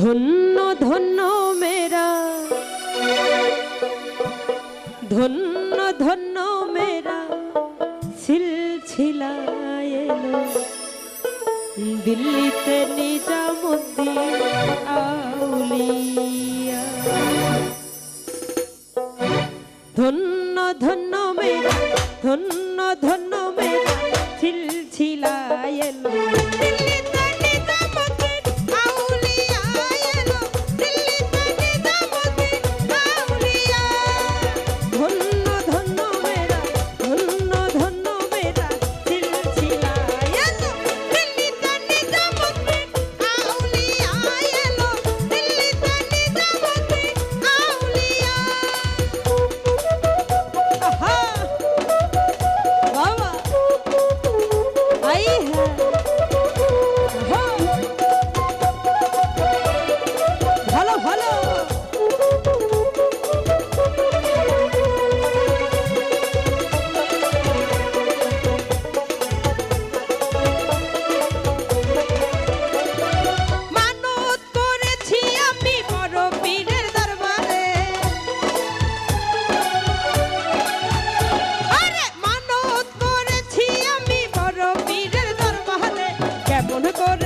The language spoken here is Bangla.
ধন্য ধন্য মেরা ধন্য ধন্য মেরা সিলছিলা এলো। দিল্লিতে নিজামুদ্দিন আউলিয়া। ধন্য ধন্য মেরা ধন্য ধন্য মেরা ছিল এলো। কেমন করে